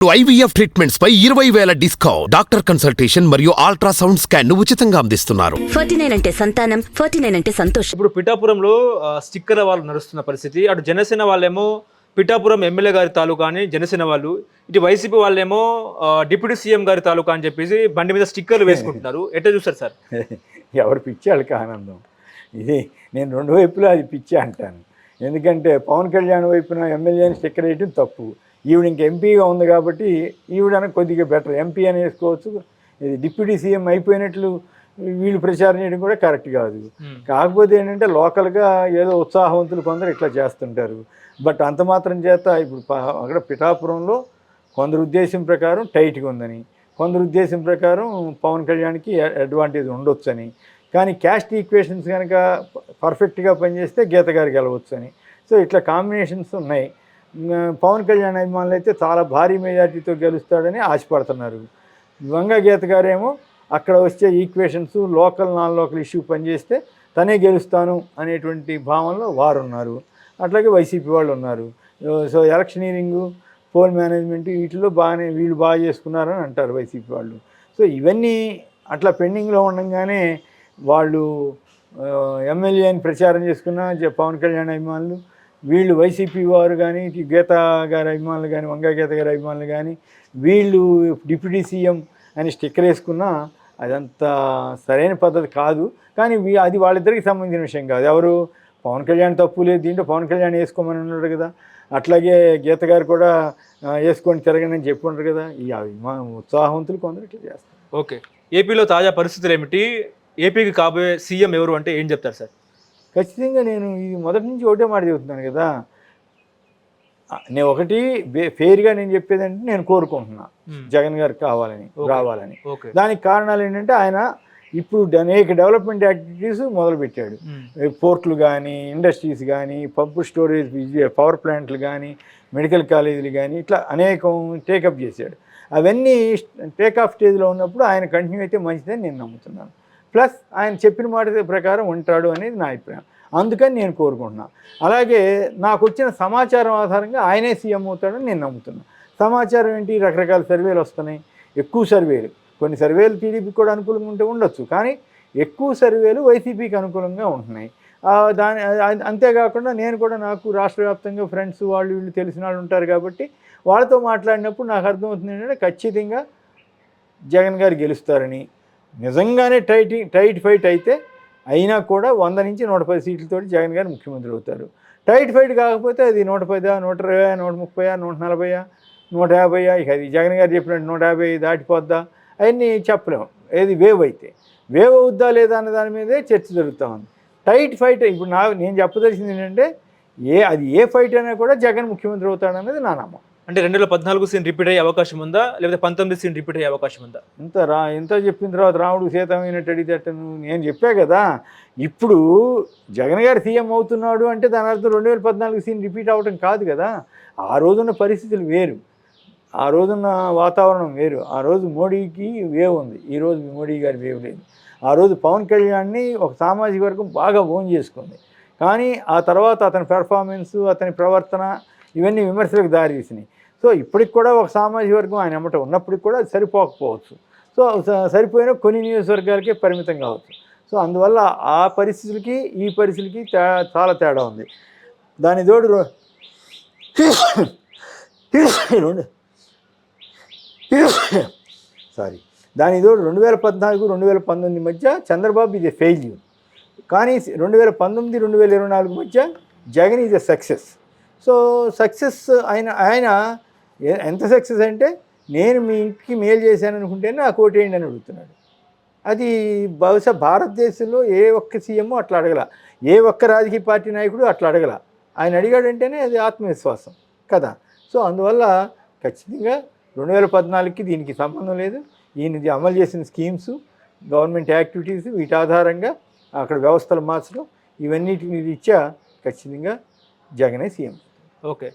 IVF treatments పై ఇరవై వేల డిస్కౌంట్. డాక్టర్ కన్సల్టేషన్ మరియు అల్ట్రాసౌండ్ స్కాన్ను ఉచితంగా అందిస్తున్నారు. ఫార్టీ నైన్ అంటే సంతానం ఫార్టీ నైన్ అంటే సంతోషం. ఇప్పుడు పిఠాపురంలో ఆ, స్టిక్కర్ వాళ్ళు నడుస్తున్న పరిస్థితి. అటు జనసేన వాళ్ళేమో పిఠాపురం ఎమ్మెల్యే గారి తాలూకా అని జనసేన వాళ్ళు ఇటు వైసీపీ వాళ్ళేమో ఆ, డిప్యూటీ సీఎం గారి తాలూకా అని చెప్పేసి బండి మీద స్టిక్కర్లు వేసుకుంటున్నారు. ఎట్లా చూస్తారు సార్? ఎవరు పిచ్చి వాళ్ళకి ఆనందం. ఇది నేను రెండు వైపులా అది పిచ్చి అంటాను. ఎందుకంటే పవన్ కళ్యాణ్ వైపున ఎమ్మెల్యేని స్టిక్కర్ వేయటం తప్పు. ఈవిడ ఇంక ఎంపీగా ఉంది కాబట్టి ఈవిడన కొద్దిగా బెటర్. ఎంపీ అని వేసుకోవచ్చు. ఇది డిప్యూటీ సీఎం అయిపోయినట్లు వీళ్ళు ప్రచారం చేయడం కూడా కరెక్ట్ కాదు. కాకపోతే ఏంటంటే లోకల్గా ఏదో ఉత్సాహవంతులు కొందరు ఇట్లా చేస్తుంటారు. బట్ అంత మాత్రం చేత ఇప్పుడు అక్కడ పిఠాపురంలో కొందరు ఉద్దేశం ప్రకారం టైట్గా ఉందని కొందరు ఉద్దేశం ప్రకారం పవన్ కళ్యాణ్కి అడ్వాంటేజ్ ఉండొచ్చని కానీ క్యాస్ట్ ఈక్వేషన్స్ కనుక పర్ఫెక్ట్గా పనిచేస్తే గీత గారు గెలవచ్చు అని సో ఇట్లా కాంబినేషన్స్ ఉన్నాయి. పవన్ కళ్యాణ్ అభిమానులు అయితే చాలా భారీ మెజార్టీతో గెలుస్తాడని ఆశపడుతున్నారు. గంగగీత గారేమో అక్కడ వచ్చే equations local non local issue పనిచేస్తే తనే గెలుస్తాను అనేటువంటి భావనలో వారు ఉన్నారు అట్లాగే వైసీపీ వాళ్ళు ఉన్నారు. సో ఎలక్షనీరింగు పోల్ మేనేజ్మెంట్ వీటిలో బాగానే వీళ్ళు బాగా చేసుకున్నారని అంటారు వైసీపీ వాళ్ళు. సో ఇవన్నీ అట్లా పెండింగ్లో ఉండగానే వాళ్ళు ఎమ్మెల్యే అని ప్రచారం చేసుకున్న పవన్ కళ్యాణ్ అభిమానులు వీళ్ళు వైసీపీ వారు కానీ గీత గారి అభిమానులు కానీ వంగా గీత గారి అభిమానులు కానీ వీళ్ళు డిప్యూటీ సీఎం అని స్టిక్కర్ వేసుకున్నా అదంతా సరైన పద్ధతి కాదు. కానీ అది వాళ్ళిద్దరికి సంబంధించిన విషయం కాదు. ఎవరు? పవన్ కళ్యాణ్ తప్పు లేదు. దీంట్లో పవన్ కళ్యాణ్ వేసుకోమని ఉన్నాడు కదా. అట్లాగే గీత గారు కూడా వేసుకొని తిరగని అని చెప్పి ఉంటారు కదా. ఈ అభిమానం ఉత్సాహవంతులు కొందరు ఇట్లా చేస్తారు. ఓకే. ఏపీలో తాజా పరిస్థితులు ఏమిటి? ఏపీకి కాబోయే సీఎం ఎవరు అంటే ఏం చెప్తారు సార్? ఖచ్చితంగా నేను ఇది మొదటి నుంచి ఒకటే మాట చెబుతున్నాను కదా. నేను ఒకటి ఫెయిర్గా నేను చెప్పేదంటే నేను కోరుకుంటున్నా. జగన్ గారు కావాలని. రావాలని. దానికి కారణాలు ఏంటంటే ఆయన ఇప్పుడు అనేక డెవలప్మెంట్ యాక్టివిటీస్ మొదలుపెట్టాడు. పోర్ట్లు కానీ ఇండస్ట్రీస్ కానీ పంపు స్టోరేజ్ పవర్ ప్లాంట్లు కానీ మెడికల్ కాలేజీలు కానీ ఇట్లా అనేకం టేకప్ చేశాడు. అవన్నీ టేకాఫ్ స్టేజ్లో ఉన్నప్పుడు ఆయన కంటిన్యూ అయితే మంచిదని నేను నమ్ముతున్నాను. ప్లస్ ఆయన చెప్పిన మాట ప్రకారం ఉంటాడు అనేది నా అభిప్రాయం. అందుకని నేను కోరుకుంటున్నాను అలాగే నాకు వచ్చిన సమాచారం ఆధారంగా ఆయనే సీఎం అవుతాడని నేను నమ్ముతున్నాను సమాచారం ఏంటి? రకరకాల సర్వేలు వస్తున్నాయి. ఎక్కువ సర్వేలు. కొన్ని సర్వేలు టీడీపీకి కూడా అనుకూలంగా ఉంటే ఉండొచ్చు. కానీ ఎక్కువ సర్వేలు వైసీపీకి అనుకూలంగా ఉంటున్నాయి. దాని అంతేకాకుండా నేను కూడా నాకు రాష్ట్ర వ్యాప్తంగా ఫ్రెండ్స్ వాళ్ళు వీళ్ళు తెలిసిన వాళ్ళు ఉంటారు కాబట్టి వాళ్ళతో మాట్లాడినప్పుడు నాకు అర్థమవుతుంది ఏంటంటే ఖచ్చితంగా జగన్ గారు గెలుస్తారని నిజంగానే టైట్ టైట్ ఫైట్ అయితే అయినా కూడా వంద నుంచి నూట పది సీట్లతో జగన్ గారు ముఖ్యమంత్రి అవుతారు. టైట్ ఫైట్ కాకపోతే అది నూట పదా నూట ఇరవై నూట ముప్పై నూట నలభై నూట యాభై ఇక అది జగన్ గారు చెప్పినట్టు నూట యాభై దాటిపోద్దా? అవన్నీ చెప్పలేము ఏది వేవ్ అయితే. వేవ్ అవుద్దా లేదా అన్న దాని మీదే చర్చ జరుగుతూ ఉంది. టైట్ ఫైట్ ఇప్పుడు నా నేను చెప్పదలిసింది ఏంటంటే ఏ అది ఏ ఫైట్ అయినా కూడా జగన్ ముఖ్యమంత్రి అవుతాడనేది నా నమ్మకం. అంటే రెండు వేల పద్నాలుగు సీన్ రిపీట్ అయ్యే అవకాశం ఉందా? లేకపోతే పంతొమ్మిది సీన్ రిపీట్ అయ్యే అవకాశం ఉందా? ఇంత రా ఇంత చెప్పిన తర్వాత రాముడు సీతమైనట్టు అడిగితే నేను చెప్పా కదా. ఇప్పుడు జగన్ గారు సీఎం అవుతున్నాడు అంటే దాని అర్థం రెండు వేల పద్నాలుగు సీన్ రిపీట్ అవ్వటం కాదు కదా. ఆ రోజున్న పరిస్థితులు వేరు. ఆ రోజున్న వాతావరణం వేరు. ఆ రోజు మోడీకి వేవ్ ఉంది. ఈరోజు మోడీ గారి వేవ్ లేదు. ఆ రోజు పవన్ కళ్యాణ్ని ఒక సామాజిక వర్గం బాగా ఓన్ చేసుకుంది. కానీ ఆ తర్వాత అతని పెర్ఫార్మెన్స్ అతని ప్రవర్తన ఇవన్నీ విమర్శలకు దారితీసినాయి సో ఇప్పటికి కూడా ఒక సామాజిక వర్గం ఆయన అమ్మట ఉన్నప్పటికి కూడా అది సరిపోకపోవచ్చు. సో సరిపోయిన కొన్ని నియోజకవర్గాలకే పరిమితం కావచ్చు. సో అందువల్ల ఆ పరిస్థితులకి ఈ పరిస్థితులకి చాలా తేడా ఉంది. దాని తోడు రెండు సారీ. దాని తోడు రెండు వేల పద్నాలుగు రెండు వేల పంతొమ్మిది మధ్య చంద్రబాబు ఇది ఫెయిల్యూర్ కానీ రెండు వేల పంతొమ్మిది రెండు వేల ఇరవై నాలుగు మధ్య Jagan is a success so success ఆయన ఆయన ఎంత సక్సెస్ అంటే నేను మీ ఇంటికి మేలు చేశాను అనుకుంటేనే నాకు ఓటేయండి అని అడుగుతున్నాడు. అది బహుశా భారతదేశంలో ఏ ఒక్క సీఎం అట్లా అడగల ఏ ఒక్క రాజకీయ పార్టీ నాయకుడు అట్లా అడగల. ఆయన అడిగాడంటేనే అది ఆత్మవిశ్వాసం కదా. సో అందువల్ల ఖచ్చితంగా రెండు వేల పద్నాలుగుకి దీనికి సంబంధం లేదు. ఈయన అమలు చేసిన స్కీమ్స్ గవర్నమెంట్ యాక్టివిటీస్ వీటి ఆధారంగా అక్కడ వ్యవస్థలు మార్చడం ఇవన్నిటిని రీత్యా ఖచ్చితంగా జగనే సీఎం. ఓకే